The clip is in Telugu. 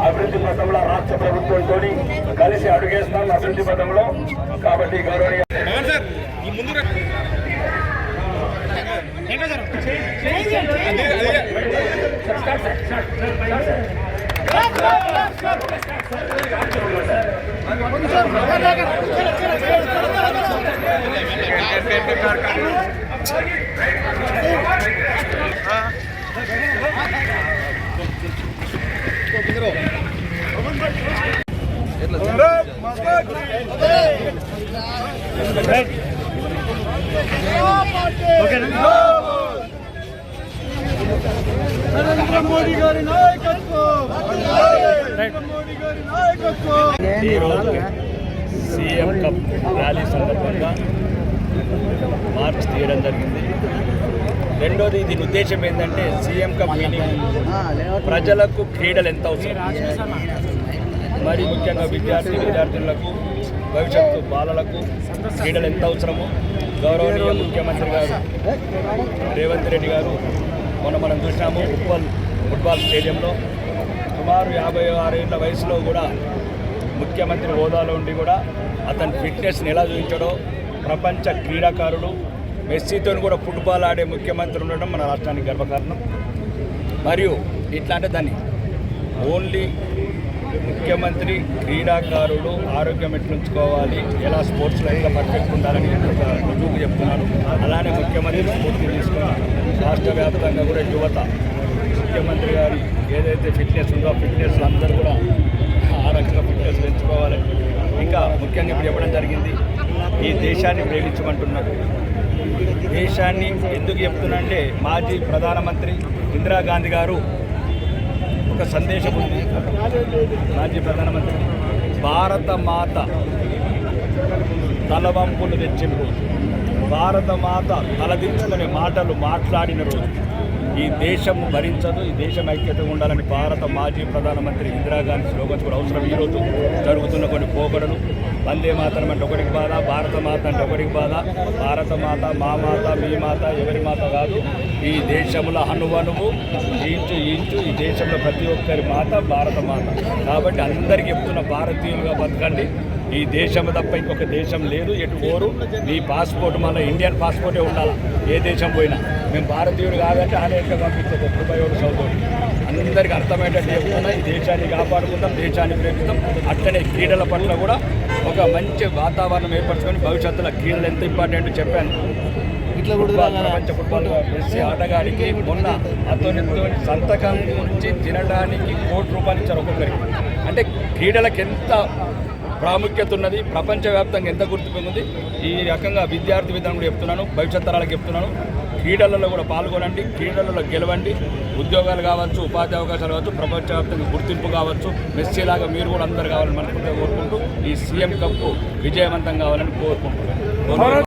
అభివృద్ధి పథంలో రాష్ట్ర ప్రభుత్వంతో కలిసి అడుగేస్తాం అభివృద్ధి పథంలో కాబట్టి గౌరవనీయ నరేంద్ర మోడీ గారి నాయకత్వం ఈ ఈరోజు సీఎం కప్ ర్యాలీ సందర్భంగా మార్చ్ తీయడం జరిగింది. రెండోది దీని ఉద్దేశం ఏంటంటే సీఎం కప్ మీనింగ్ ప్రజలకు క్రీడలు ఎంత అవసరం? మరి ముఖ్యంగా విద్యార్థి విద్యార్థులకు భవిష్యత్తు బాలలకు క్రీడలు ఎంత అవసరమో గౌరవనీయ ముఖ్యమంత్రి గారు రేవంత్ రెడ్డి గారు మొన్న మనం చూసినాము ఫుట్బాల్ ఫుట్బాల్ స్టేడియంలో. సుమారు యాభై ఆరేళ్ళ వయసులో కూడా ముఖ్యమంత్రి హోదాలో ఉండి కూడా అతని ఫిట్నెస్ని ఎలా చూపించాడో ప్రపంచ క్రీడాకారుడు మెస్సీతో కూడా ఫుట్బాల్ ఆడే ముఖ్యమంత్రి ఉండడం మన రాష్ట్రానికి గర్వకారణం. మరియు ఇట్లా అంటే దాన్ని ఓన్లీ ముఖ్యమంత్రి క్రీడాకారుడు ఆరోగ్యం ఎట్లుంచుకోవాలి ఎలా స్పోర్ట్స్ లైన్లో పర్ఫెక్ట్ ఉండాలని ఒక రుజువు చెప్తున్నాను. అలానే ముఖ్యమంత్రి స్ఫూర్తి తీసుకున్నాను రాష్ట్ర వ్యాప్తంగా కూడా యువత ముఖ్యమంత్రి గారు ఏదైతే ఫిట్నెస్ ఉందో ఫిట్నెస్ అందరూ కూడా ఆ రకంగా ఫిట్నెస్ పెంచుకోవాలి. ఇంకా ముఖ్యంగా ఇప్పుడు చెప్పడం జరిగింది ఈ దేశాన్ని ప్రేమించమంటున్నారు. దేశాన్ని ఎందుకు చెప్తున్నా అంటే మాజీ ప్రధానమంత్రి ఇందిరాగాంధీ గారు ఒక సందేశం ఉంది. మాజీ ప్రధానమంత్రి భారత మాత తలవంపులు తెచ్చిన రోజు భారత మాత తలదించుకునే మాటలు మాట్లాడిన రోజు. ఈ దేశం భరించదు ఈ దేశం ఐక్యతగా ఉండాలని భారత మాజీ ప్రధానమంత్రి ఇందిరాగాంధీ స్లోగన్స్ కూడా అవసరం ఈరోజు. జరుగుతున్న కొన్ని పోకడలు. వందే మాతరం అంటే ఒకరికి బాధ భారత మాత అంటే ఒకరికి బాధ. భారత మాత మా మాత మీ మాత ఎవరి మాత కాదు. ఈ దేశంలో హనువనువు ఇంచు ఇంచు ఈ దేశంలో ప్రతి ఒక్కరి మాత భారత మాత. కాబట్టి అందరికీ చెప్తున్న భారతీయులుగా బతకండి. ఈ దేశం తప్ప ఇంకొక దేశం లేదు. ఎటు పోరు. మీ పాస్పోర్ట్ మళ్ళీ ఇండియన్ పాస్పోర్టే ఉండాలి? ఏ దేశం పోయినా. మేము భారతీయులు కాదంటే అనేక పంపించదు కృపయోడు సౌదోడు అందరికీ అర్థమయ్యేటట్టు చెప్తున్నా ఈ దేశాన్ని కాపాడుకుందాం దేశాన్ని ప్రేమిస్తాం అట్లనే క్రీడల పట్ల కూడా ఒక మంచి వాతావరణం ఏర్పరచుకొని భవిష్యత్తులో క్రీడలు ఎంత ఇంపార్టెంట్ చెప్పాను. ఇట్లా ప్రపంచ ఫుట్బాల్ మెస్సీ ఆటగాడికి మొన్న అతనితో సంతకం గురించి తినడానికి కోటి రూపాయలు ఇచ్చారు ఒక్కొక్కరికి. అంటే క్రీడలకు ఎంత ప్రాముఖ్యత ఉన్నది. ప్రపంచవ్యాప్తంగా ఎంత గుర్తుపోయింది ఈ రకంగా విద్యార్థి విధానం కూడా చెప్తున్నాను. భవిష్యత్ తరాలకు చెప్తున్నాను. క్రీడలలో కూడా పాల్గొనండి. క్రీడలలో గెలవండి. ఉద్యోగాలు కావచ్చు ఉపాధి అవకాశాలు కావచ్చు ప్రపంచవ్యాప్తంగా గుర్తింపు కావచ్చు. మెస్సీలాగా మీరు కూడా అందరు కావాలని మనస్ఫూర్తిగా కోరుకుంటూ ఈ సీఎం కప్పు విజయవంతం కావాలని కోరుకుంటున్నాను.